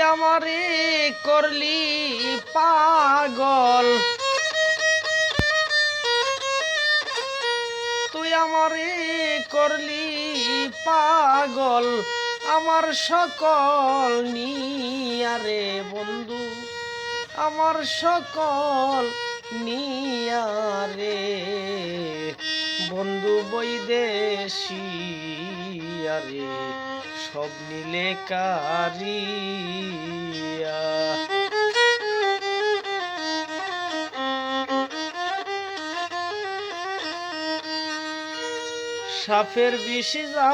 আমারে করলি পাগল। তুই আমারে করলি পাগল। আমার সকল নিয়ারে বন্ধু। আমার সকল নিয়ারে বন্ধু বৈদেশি আরে। সব নিলে কারিয়া। সাপের বিষি যা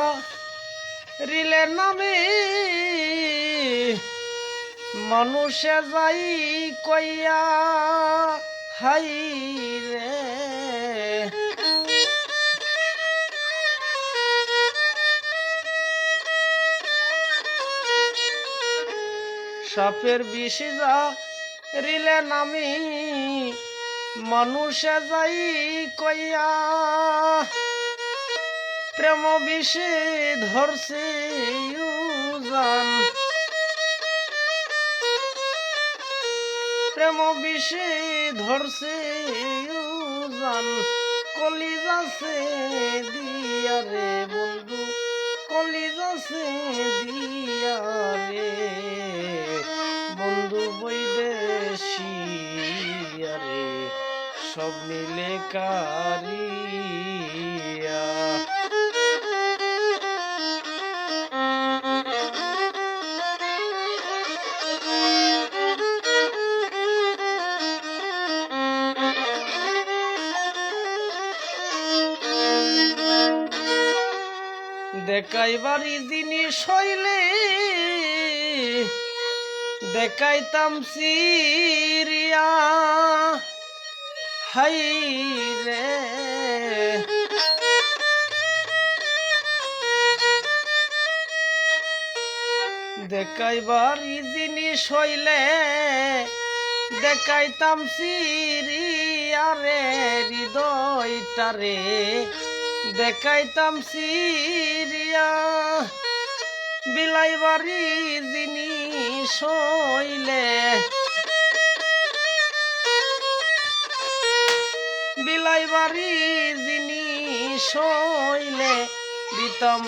রিলের নামে মানুষে যাই কইয়া হাই রে। সাপের বিষি যা রিলে নামি, মানুষে যাই কইয়া প্রেম বিষে ধরছে উজান প্রেম বিষে ধরছে উজান কলিজাছে দিয়া রে বন্ধু কলিজাছে দিয়া রে। সব মিলে কারিয়া দেখাইবারই জিনিস হইলে দেখাইতাম সিরিয়া। হাই রে দেখাইবারই জিনিস হইলে দেখাইতাম সিরিয়া রে। হৃদয়টারে দেখাইতাম সিরিয়া বিলাইবারি জিনিস হইলে বিলাইবারি জিনিস হইলে দিতাম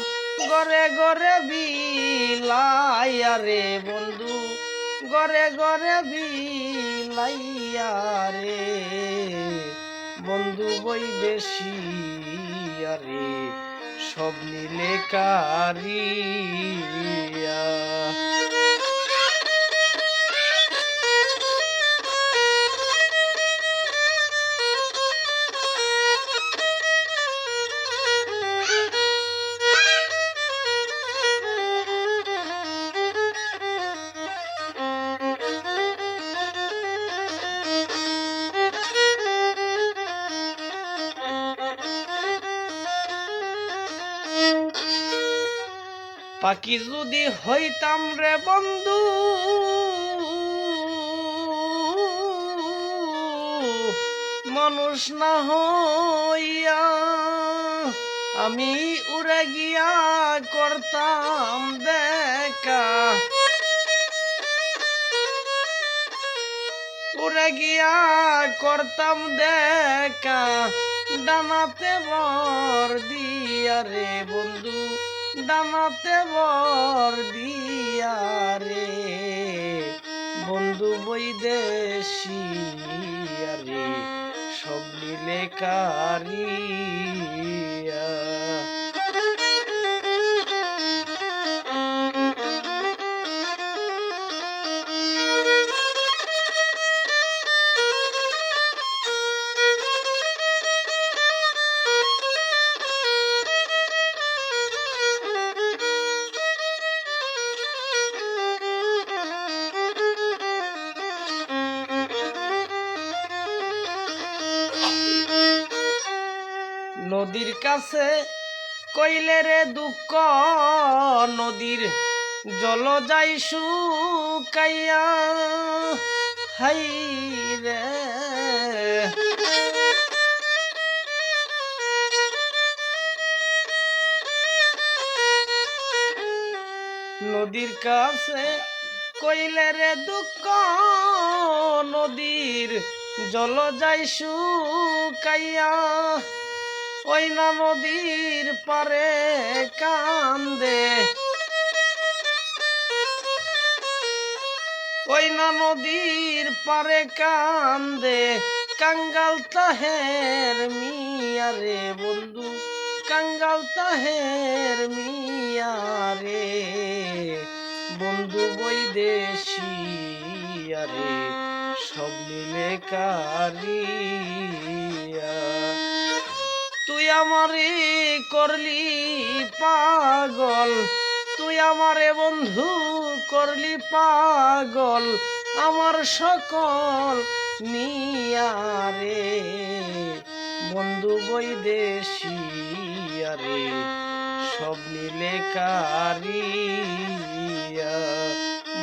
গরে গরে বিলাইয়া রে বন্ধু গরে গরে বিলাইয়া রে বন্ধু বই বেশি আরে সব কারিয়া। পাখি যদি হইতাম রে বন্ধু, মানুষ না হইয়া আমি উড়ে গিয়া করতাম দেখা। উড়ে গিয়া করতাম দেখা, ডানাতে বর দিয়া রে বন্ধু। ডানাতে বর দিয়া রে। বন্ধু বৈদেশি রে। সব মিলে কারিয়া নদীর কাছে কইলে রে দুঃখ, নদীর জল যাই শুকাইয়া, হাই রে। নদীর কাছে কইলে রে দুঃখ, নদীর জল যাই শুকাইয়া ওই না নদীর পারে কান্দে। ওই না নদীর পারে কান্দে, কাঙ্গাল তাহের মিয়া রে বন্ধু, কাঙ্গাল তাহের মিয়া রে বন্ধু বৈদেশি আরে, সব মিলে কারিয়া তুই আমারে করলি পাগল, তুই আমারে বন্ধু করলি পাগল, আমার সকল নিয়ারে বন্ধু বৈদেশি আরে, সব নিলে কারিয়া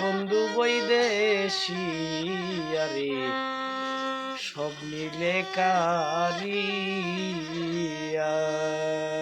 বন্ধু বৈদেশি আরে, সব মিলে কারিয়া Hallelujah.